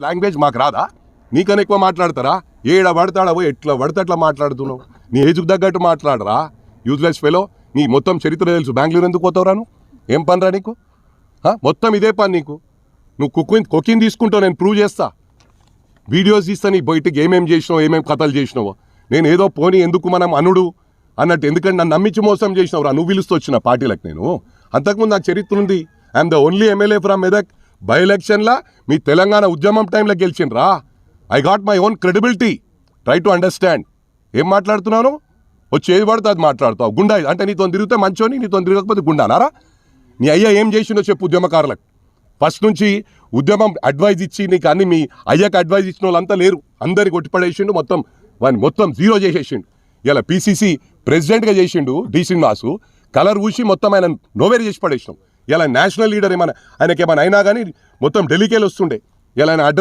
Language మాకు రాదా? నీకన్నా ఎక్కువ మాట్లాడతారా? ఏడ పడతాడవో ఎట్లా పడితే అట్లా మాట్లాడుతున్నావు? నీ ఏజ్కి తగ్గట్టు మాట్లాడరా? యూజ్లెస్ ఫెలో నీ మొత్తం చరిత్ర తెలుసు. బెంగళూరు ఎందుకు పోతావురాను నువ్వు? ఏం పనిరా నీకు? ఆ? మొత్తం ఇదే పని నీకు. నువ్వు కుకింగ్ కుకింగ్ తీసుకుంటావు నేను ప్రూవ్ చేస్తా. వీడియోస్ తీస్తా నీ బయటికి ఏమేం చేసినావు ఏమేం కథలు చేసినావో. నేను ఏదో పోనీ ఎందుకు మనం అనుడు అన్నట్టు ఎందుకంటే నన్ను నమ్మించి మోసం చేసినావురా? నువ్వు పిలుస్తూ వచ్చిన పార్టీలకు నేను. అంతకుముందు నాకు చరిత్ర ఉంది. I'm the only MLA from Medak by ఎలక్షన్లా మీ తెలంగాణ ఉద్యమం టైంలో గెలిచిండ్రా? I got my own credibility try to understand ఏం మాట్లాడుతున్నాను? వచ్చి ఏది పడితే అది మాట్లాడతావు. గుండా అంటే నీతో తిరిగితే మంచోని నీతో తిరగకపోతే గుండానారా? నీ అయ్యా ఏం చేసిందో చెప్పు ఉద్యమకారులకు. ఫస్ట్ నుంచి ఉద్యమం అడ్వైజ్ ఇచ్చి నీకు అన్ని మీ అయ్యాక అడ్వైజ్ ఇచ్చిన వాళ్ళంతా లేరు. అందరికి కొట్టిపడేసిండు మొత్తం. వాడిని మొత్తం జీరో చేసేసిండు. ఇలా పీసీసీ ప్రెసిడెంట్గా చేసిండు డి శ్రీనివాసు. కలర్ ఊసి మొత్తం ఆయన నోవేరు చేసి పడేసినాం. ఇలా నేషనల్ లీడర్ ఏమైనా ఆయనకి ఏమైనా అయినా కానీ మొత్తం ఢిల్లీకి వెళ్ళి వస్తుండే ఇలా ఆయన అడ్రస్